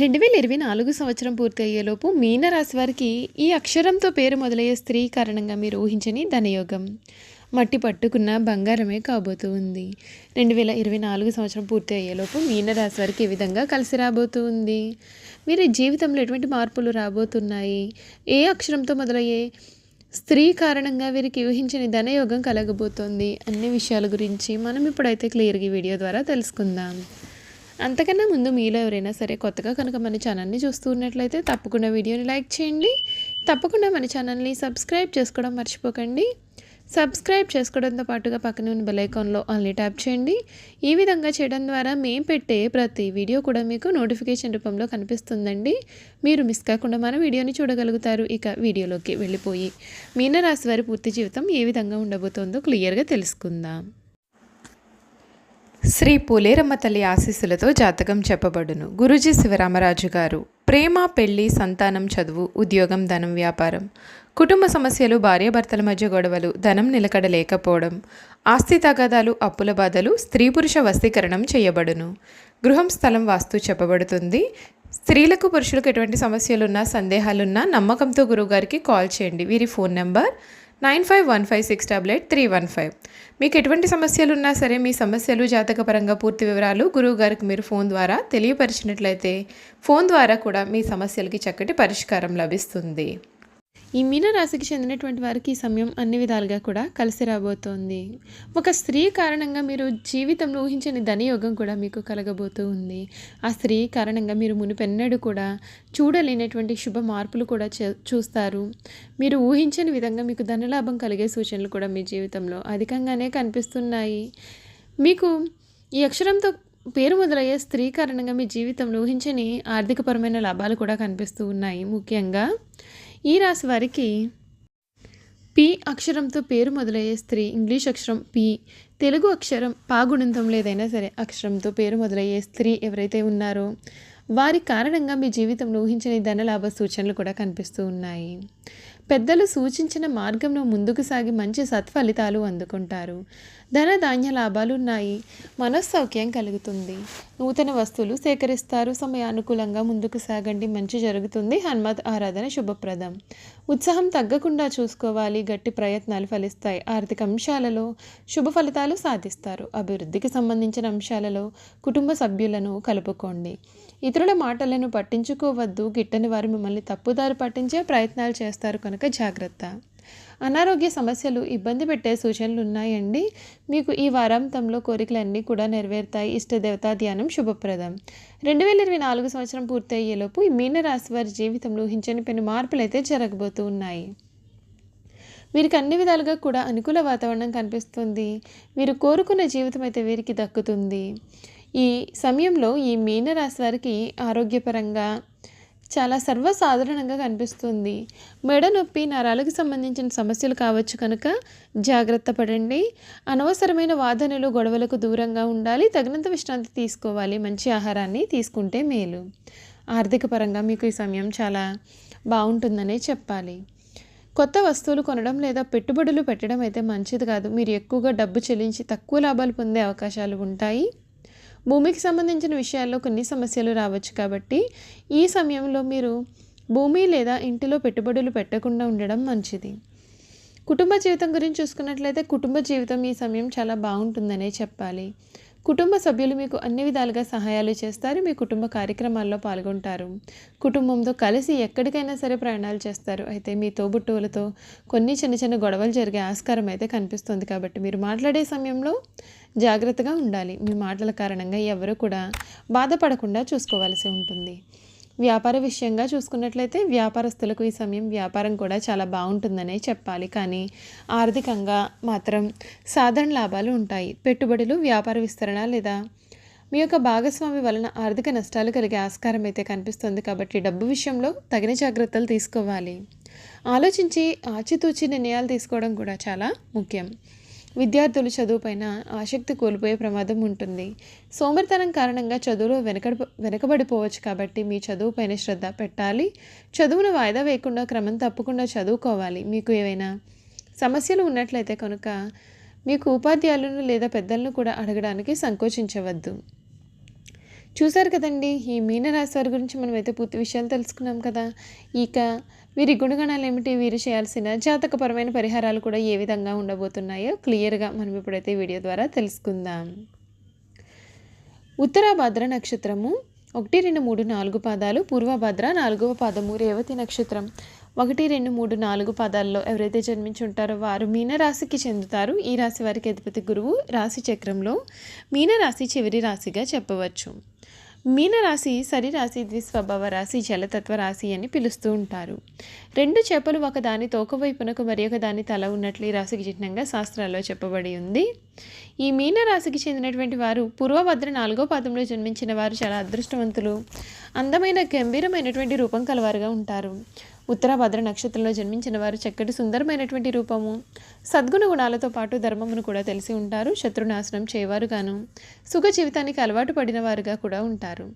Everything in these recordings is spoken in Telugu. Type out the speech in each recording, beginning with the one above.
రెండు వేల ఇరవై నాలుగు సంవత్సరం పూర్తి అయ్యేలోపు మీనరాశి వారికి ఈ అక్షరంతో పేరు మొదలయ్యే స్త్రీ కారణంగా మీరు ఊహించని ధనయోగం. మట్టి పట్టుకున్న బంగారమే కాబోతూ ఉంది. రెండు వేల ఇరవై నాలుగు సంవత్సరం పూర్తి అయ్యేలోపు మీనరాశి వారికి ఈ విధంగా కలిసి రాబోతూ ఉంది? మీరు జీవితంలో ఎటువంటి మార్పులు రాబోతున్నాయి? ఏ అక్షరంతో మొదలయ్యే స్త్రీ కారణంగా వీరికి ఊహించని ధనయోగం కలగబోతోంది? అన్ని విషయాల గురించి మనం ఇప్పుడైతే క్లియర్గా ఈ వీడియో ద్వారా తెలుసుకుందాం. అంతకన్నా ముందు మీలో ఎవరైనా సరే కొత్తగా కనుక మన ఛానల్ని చూస్తూ ఉన్నట్లయితే తప్పకుండా వీడియోని లైక్ చేయండి. తప్పకుండా మన ఛానల్ని సబ్స్క్రైబ్ చేసుకోవడం మర్చిపోకండి. సబ్స్క్రైబ్ చేసుకోవడంతో పాటుగా పక్కన ఉన్న బెలైకాన్లో ఆన్లీ ట్యాప్ చేయండి. ఈ విధంగా చేయడం ద్వారా మేము పెట్టే ప్రతి వీడియో కూడా మీకు నోటిఫికేషన్ రూపంలో కనిపిస్తుందండి. మీరు మిస్ కాకుండా మన వీడియోని చూడగలుగుతారు. ఇక వీడియోలోకి వెళ్ళిపోయి మీనరాశి వారి పూర్తి జీవితం ఏ విధంగా ఉండబోతోందో క్లియర్గా తెలుసుకుందాం. శ్రీ పులేరమ్మ తల్లి ఆశీస్సులతో జాతకం చెప్పబడును. గురుజీ శివరామరాజు గారు ప్రేమ పెళ్ళి సంతానం చదువు ఉద్యోగం ధనం వ్యాపారం. కుటుంబ సమస్యలు భార్యాభర్తల మధ్య గొడవలు ధనం నిలకడ లేకపోవడం ఆస్తి తగాదాలు అప్పుల బాధలు స్త్రీ పురుష వస్తీకరణం చేయబడును. గృహం స్థలం వాస్తు చెప్పబడుతుంది. స్త్రీలకు పురుషులకు ఎటువంటి సమస్యలున్నా సందేహాలున్నా నమ్మకంతో గురువుగారికి కాల్ చేయండి. వీరి phone number nine five one five six double eight three one five మీకు ఎటువంటి సమస్యలు ఉన్నా సరే మీ సమస్యలు జాతకపరంగా పూర్తి వివరాలు గురువు గారికి మీరు ఫోన్ ద్వారా తెలియపరిచినట్లయితే ఫోన్ ద్వారా కూడా మీ సమస్యలకి చక్కటి పరిష్కారం లభిస్తుంది. ఈ మీనరాశికి చెందినటువంటి వారికి ఈ సమయం అన్ని విధాలుగా కూడా కలిసి రాబోతోంది. ఒక స్త్రీ కారణంగా మీరు జీవితంలో ఊహించని ధనయోగం కూడా మీకు కలగబోతూ ఉంది. ఆ స్త్రీ కారణంగా మీరు మునిపెన్నడు కూడా చూడలేనటువంటి శుభ మార్పులు కూడా చూస్తారు. మీరు ఊహించని విధంగా మీకు ధనలాభం కలిగే సూచనలు కూడా మీ జీవితంలో అధికంగానే కనిపిస్తున్నాయి. మీకు ఈ అక్షరంతో పేరు మొదలయ్యే స్త్రీ కారణంగా మీ జీవితంలో ఊహించని ఆర్థికపరమైన లాభాలు కూడా కనిపిస్తూ ఉన్నాయి. ముఖ్యంగా ఈ రాశి వారికి పి అక్షరంతో పేరు మొదలయ్యే స్త్రీ ఇంగ్లీష్ అక్షరం పి తెలుగు అక్షరం పాగుణంతం లేదైనా సరే అక్షరంతో పేరు మొదలయ్యే స్త్రీ ఎవరైతే ఉన్నారో వారి కారణంగా మీ జీవితంలో ఊహించని ధనలాభ సూచనలు కూడా కనిపిస్తూ ఉన్నాయి. పెద్దలు సూచించిన మార్గంలో ముందుకు సాగి మంచి సత్ఫలితాలు అందుకుంటారు. ధన ధాన్య లాభాలు ఉన్నాయి కలుగుతుంది. నూతన వస్తువులు సేకరిస్తారు. సమయానుకూలంగా ముందుకు సాగండి. మంచి జరుగుతుంది. హనుమత్ ఆరాధన శుభప్రదం. ఉత్సాహం తగ్గకుండా చూసుకోవాలి. గట్టి ప్రయత్నాలు ఫలిస్తాయి. ఆర్థిక అంశాలలో శుభ ఫలితాలు సాధిస్తారు. అభివృద్ధికి సంబంధించిన అంశాలలో కుటుంబ సభ్యులను కలుపుకోండి. ఇతరుల మాటలను పట్టించుకోవద్దు. గిట్టని వారు మిమ్మల్ని తప్పుదారి పట్టించే ప్రయత్నాలు చేస్తారు. కనుక జాగ్రత్త. అనారోగ్య సమస్యలు ఇబ్బంది పెట్టే సూచనలు ఉన్నాయండి. మీకు ఈ వారాంతంలో కోరికలన్నీ కూడా నెరవేరుతాయి. ఇష్టదేవతా ధ్యానం శుభప్రదం. రెండు వేల ఇరవై నాలుగు సంవత్సరం పూర్తయ్యేలోపు ఈ మీనరాశి వారి జీవితంలో ఊహించని పెను మార్పులు అయితే జరగబోతూ ఉన్నాయి. వీరికి అన్ని విధాలుగా కూడా అనుకూల వాతావరణం కనిపిస్తుంది. వీరు కోరుకున్న జీవితం అయితే వీరికి దక్కుతుంది. ఈ సమయంలో ఈ మీనరాశి వారికి ఆరోగ్యపరంగా చాలా సర్వసాధారణంగా కనిపిస్తుంది. మెడ నొప్పి నరాలకు సంబంధించిన సమస్యలు కావచ్చు కనుక జాగ్రత్త పడండి. అనవసరమైన వాదనలు గొడవలకు దూరంగా ఉండాలి. తగినంత విశ్రాంతి తీసుకోవాలి. మంచి ఆహారాన్ని తీసుకుంటే మేలు. ఆర్థిక పరంగా మీకు ఈ సమయం చాలా బాగుంటుందనే చెప్పాలి. కొత్త వస్తువులు కొనడం లేదా పెట్టుబడులు పెట్టడం అయితే మంచిది కాదు. మీరు ఎక్కువగా డబ్బు చెల్లించి తక్కువ లాభాలు పొందే అవకాశాలు ఉంటాయి. భూమికి సంబంధించిన విషయాల్లో కొన్ని సమస్యలు రావచ్చు కాబట్టి ఈ సమయంలో మీరు భూమి లేదా ఇంటిలో పెట్టుబడులు పెట్టకుండా ఉండడం మంచిది. కుటుంబ జీవితం గురించి చూసుకున్నట్లయితే కుటుంబ జీవితం ఈ సమయం చాలా బాగుంటుందనే చెప్పాలి. కుటుంబ సభ్యులు మీకు అన్ని విధాలుగా సహాయాలు చేస్తారు మీ కుటుంబ కార్యక్రమాల్లో పాల్గొంటారు. కుటుంబంతో కలిసి ఎక్కడికైనా సరే ప్రయాణాలు చేస్తారు. అయితే మీ తోబుట్టువులతో కొన్ని చిన్న చిన్న గొడవలు జరిగే ఆస్కారం అయితే కనిపిస్తుంది కాబట్టి మీరు మాట్లాడే సమయంలో జాగ్రత్తగా ఉండాలి. మీ మాటల కారణంగా ఎవరు కూడా బాధపడకుండా చూసుకోవాల్సి ఉంటుంది. వ్యాపార విషయంగా చూసుకున్నట్లయితే వ్యాపారస్తులకు ఈ సమయం వ్యాపారం కూడా చాలా బాగుంటుందనే చెప్పాలి. కానీ ఆర్థికంగా మాత్రం సాధారణ లాభాలు ఉంటాయి. పెట్టుబడులు వ్యాపార విస్తరణ లేదా మీ యొక్క భాగస్వామి వలన ఆర్థిక నష్టాలు కలిగే ఆస్కారం అయితే కనిపిస్తుంది. కాబట్టి డబ్బు విషయంలో తగిన జాగ్రత్తలు తీసుకోవాలి. ఆలోచించి ఆచితూచి నిర్ణయాలు తీసుకోవడం కూడా చాలా ముఖ్యం. విద్యార్థులు చదువుపైన ఆసక్తి కోల్పోయే ప్రమాదం ఉంటుంది. సోమరితనం కారణంగా చదువులో వెనక వెనకబడిపోవచ్చు కాబట్టి మీ చదువుపైన శ్రద్ధ పెట్టాలి. చదువును వాయిదా వేయకుండా క్రమం తప్పకుండా చదువుకోవాలి. మీకు ఏవైనా సమస్యలు ఉన్నట్లయితే కనుక మీకు ఉపాధ్యాయులను లేదా పెద్దలను కూడా అడగడానికి సంకోచించవద్దు. చూసారు కదండి ఈ మీనరాశి వారి గురించి మనం అయితే పూర్తి విషయాలు తెలుసుకున్నాం కదా. ఇక వీరి గుణగణాలు ఏమిటి వీరు చేయాల్సిన జాతకపరమైన పరిహారాలు కూడా ఏ విధంగా ఉండబోతున్నాయో క్లియర్గా మనం ఇప్పుడైతే వీడియో ద్వారా తెలుసుకుందాం. ఉత్తరాభద్ర నక్షత్రము ఒకటి రెండు మూడు నాలుగు పాదాలు పూర్వభద్ర నాలుగవ పాదము రేవతి నక్షత్రం. ఒకటి రెండు మూడు నాలుగు పాదాల్లో ఎవరైతే జన్మించి ఉంటారో వారు మీనరాశికి చెందుతారు. ఈ రాశి వారికి అధిపతి గురువు రాశి చక్రంలో మీనరాశి చివరి రాశిగా చెప్పవచ్చు. మీనరాశి సరిరాశి ద్విస్వభావ రాశి జలతత్వ రాశి అని పిలుస్తూ ఉంటారు. రెండు చేపలు ఒకదాని తోకవైపునకు మరి ఒక దాని తల ఉన్నట్లు ఈ రాశికి చిహ్నంగా శాస్త్రాల్లో చెప్పబడి ఉంది. ఈ మీనరాశికి చెందినటువంటి వారు పూర్వభద్ర నాలుగో పాదంలో జన్మించిన వారు చాలా అదృష్టవంతులు. అందమైన గంభీరమైనటువంటి రూపం కలవారుగా ఉంటారు. ఉత్తరాభద్ర నక్షత్రంలో జన్మించిన వారు చక్కటి సుందరమైనటువంటి రూపము. సద్గుణ గుణాలతో పాటు ధర్మమును కూడా తెలిసి ఉంటారు. శత్రునాశనం చేయవారుగాను సుఖ జీవితానికి అలవాటు పడిన వారుగా కూడా ఉంటారు.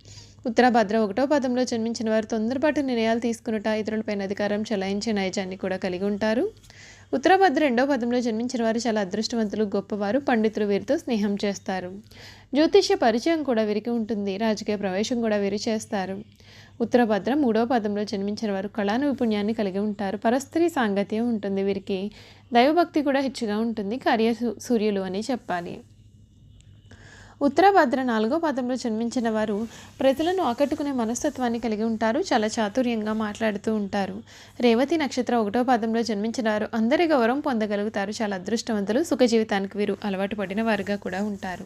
ఉత్తరాభద్ర ఒకటో పదంలో జన్మించిన వారు తొందరపాటు నిర్ణయాలు తీసుకునుట ఇతరులపైన అధికారం చలాయించే నైజాన్ని కూడా కలిగి ఉంటారు. ఉత్తరాభద్ర రెండో పదంలో జన్మించిన వారు చాలా అదృష్టవంతులు గొప్పవారు పండితులు వీరితో స్నేహం చేస్తారు. జ్యోతిష్య పరిచయం కూడా వీరికి ఉంటుంది. రాజకీయ ప్రవేశం కూడా వీరు చేస్తారు. ఉత్తరభద్ర మూడవ పదంలో జన్మించిన వారు కళా నైపుణ్యాన్ని కలిగి ఉంటారు. పరస్త్రీ సాంగత్యం ఉంటుంది వీరికి. దైవభక్తి కూడా హెచ్చుగా ఉంటుంది. కార్య సూర్యులు అని చెప్పాలి. ఉత్తరాభద్ర నాలుగో పదంలో జన్మించిన వారు ప్రజలను ఆకట్టుకునే మనస్తత్వాన్ని కలిగి ఉంటారు. చాలా చాతుర్యంగా మాట్లాడుతూ ఉంటారు. రేవతి నక్షత్రం ఒకటో పదంలో జన్మించిన వారు అందరి గౌరవం పొందగలుగుతారు. చాలా అదృష్టవంతులు సుఖ జీవితానికి వీరు అలవాటు పడిన వారుగా కూడా ఉంటారు.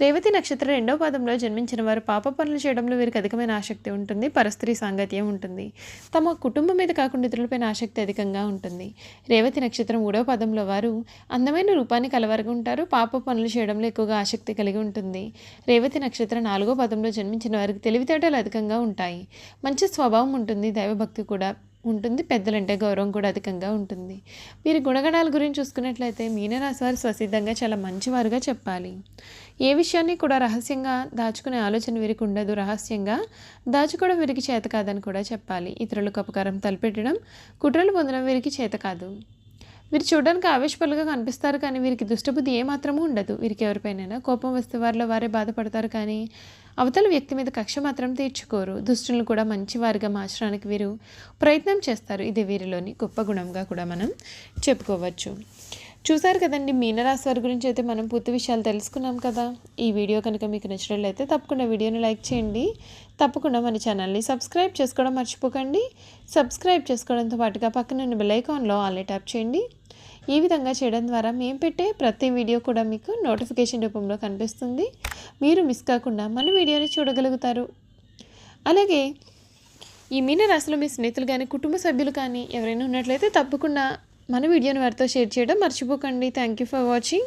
రేవతి నక్షత్రం రెండో పాదంలో జన్మించిన వారు పాప పనులు చేయడంలో వీరికి అధికమైన ఆసక్తి ఉంటుంది పరస్త్రీ సాంగత్యం ఉంటుంది. తమ కుటుంబం మీద కాకుండా ఇతరులపైన ఆసక్తి అధికంగా ఉంటుంది. రేవతి నక్షత్రం మూడో పదంలో వారు అందమైన రూపాన్ని కలవరగా ఉంటారు పాప పనులు చేయడంలో ఎక్కువగా ఆసక్తి కలిగి ఉంటుంది. రేవతి నక్షత్రం నాలుగో పదంలో జన్మించిన వారికి తెలివితేటలు అధికంగా ఉంటాయి. మంచి స్వభావం ఉంటుంది దైవభక్తి కూడా ఉంటుంది పెద్దలంటే గౌరవం కూడా అధికంగా ఉంటుంది. వీరి గుణగణాల గురించి చూసుకున్నట్లయితే మీనరాశి వారు స్వసిద్ధంగా చాలా మంచివారుగా చెప్పాలి. ఏ విషయాన్ని కూడా రహస్యంగా దాచుకునే ఆలోచన వీరికి ఉండదు. రహస్యంగా దాచుకోవడం వీరికి చేత కాదని కూడా చెప్పాలి. ఇతరులకు అపకారం తలపెట్టడం కుట్రలు పొందడం వీరికి చేత కాదు. వీరు చూడడానికి ఆవేశపరులుగా కనిపిస్తారు కానీ వీరికి దుష్టబుద్ధి ఏమాత్రమూ ఉండదు. వీరికి ఎవరిపైనైనా కోపం వస్తే వారిలో వారే బాధపడతారు కానీ అవతల వ్యక్తి మీద కక్ష మాత్రం తీర్చుకోరు. దుష్టులను కూడా మంచివారిగా మార్చడానికి వీరు ప్రయత్నం చేస్తారు. ఇది వీరిలోని గొప్ప గుణంగా కూడా మనం చెప్పుకోవచ్చు. చూసారు కదండి మీనరాశి వారి గురించి అయితే మనం పూర్తి విషయాలు తెలుసుకున్నాం కదా. ఈ వీడియో కనుక మీకు నచ్చినట్లయితే తప్పకుండా వీడియోని లైక్ చేయండి. తప్పకుండా మన ఛానల్ని సబ్స్క్రైబ్ చేసుకోవడం మర్చిపోకండి. సబ్స్క్రైబ్ చేసుకోవడంతో పాటుగా పక్కన బెల్లైకాన్లో ఆల్రెడీ ట్యాప్ చేయండి. ఈ విధంగా చేయడం ద్వారా మేము పెట్టే ప్రతి వీడియో కూడా మీకు నోటిఫికేషన్ రూపంలో కనిపిస్తుంది. మీరు మిస్ కాకుండా మన వీడియోని చూడగలుగుతారు. అలాగే ఈ మీనరాశిలో మీ స్నేహితులు కానీ కుటుంబ సభ్యులు కానీ ఎవరైనా ఉన్నట్లయితే తప్పకుండా మన వీడియోని వారితో షేర్ చేయడం మర్చిపోకండి. Thank you for watching